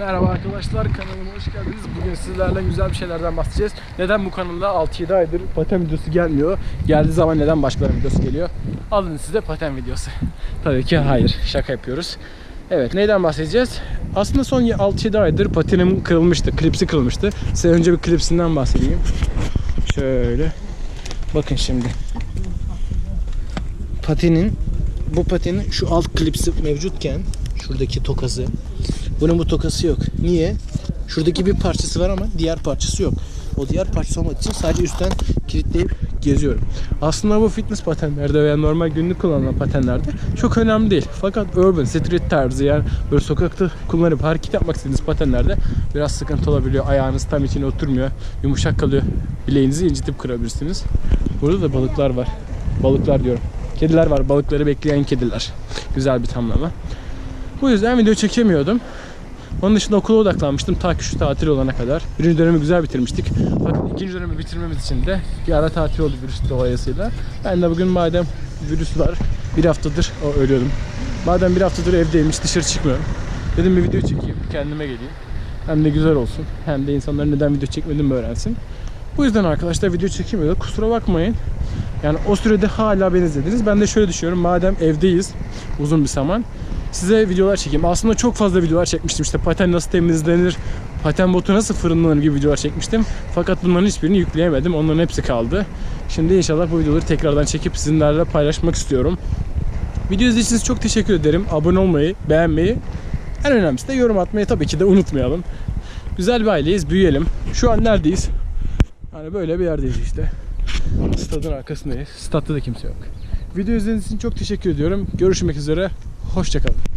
Merhaba arkadaşlar kanalıma hoş geldiniz. Bugün sizlerle güzel bir şeylerden bahsedeceğiz. Neden bu kanalda 6-7 aydır paten videosu gelmiyor? Geldiği zaman neden başkalarının videosu geliyor? Alın size paten videosu. Tabii ki hayır. Şaka yapıyoruz. Evet neyden bahsedeceğiz? Aslında son 6-7 aydır patinim kırılmıştı. Klipsi kırılmıştı. Size önce bir klipsinden bahsedeyim. Şöyle. Bakın şimdi. Patinin bu patinin şu alt klipsi mevcutken şuradaki tokası bunun bu tokası yok. Niye? Şuradaki bir parçası var ama diğer parçası yok. O diğer parçası olmadığı için sadece üstten kilitleyip geziyorum. Aslında bu fitness patenlerde veya normal günlük kullanılan patenlerde çok önemli değil. Fakat urban, street tarzı yani böyle sokakta kullanıp hareket yapmak istediğiniz patenlerde biraz sıkıntı olabiliyor. Ayağınız tam içine oturmuyor. Yumuşak kalıyor. Bileğinizi incitip kırabilirsiniz. Burada da balıklar var. Balıklar diyorum. Kediler var. Balıkları bekleyen kediler. Güzel bir tamlama. Bu yüzden video çekemiyordum. Onun dışında okula odaklanmıştım ta ki şu tatil olana kadar. Birinci dönemi güzel bitirmiştik. Fakat ikinci dönemi bitirmemiz için de bir ara tatil oldu virüs dolayısıyla. Ben de bugün madem virüs var, bir haftadır o ölüyordum. Madem bir haftadır evdeymiş dışarı çıkmıyorum. Dedim bir video çekeyim, kendime geleyim. Hem de güzel olsun. Hem de insanlar neden video çekmediğimi öğrensin. Bu yüzden arkadaşlar video çekemiyordu. Kusura bakmayın. Yani o sürede hala beni izlediniz. Ben de şöyle düşünüyorum. Madem evdeyiz uzun bir zaman size videolar çekeyim. Aslında çok fazla videolar çekmiştim. İşte paten nasıl temizlenir, paten botu nasıl fırınlanır gibi videolar çekmiştim. Fakat bunların hiçbirini yükleyemedim. Onların hepsi kaldı. Şimdi inşallah bu videoları tekrardan çekip sizinlerle paylaşmak istiyorum. Video izlediğiniz çok teşekkür ederim. Abone olmayı, beğenmeyi, en önemlisi de yorum atmayı tabii ki de unutmayalım. Güzel bir aileyiz, büyüyelim. Şu an neredeyiz? Hani böyle bir yerdeyiz işte. Stadın arkasındayız. Statta da kimse yok. Video izlediğiniz için çok teşekkür ediyorum. Görüşmek üzere. Hoşçakalın.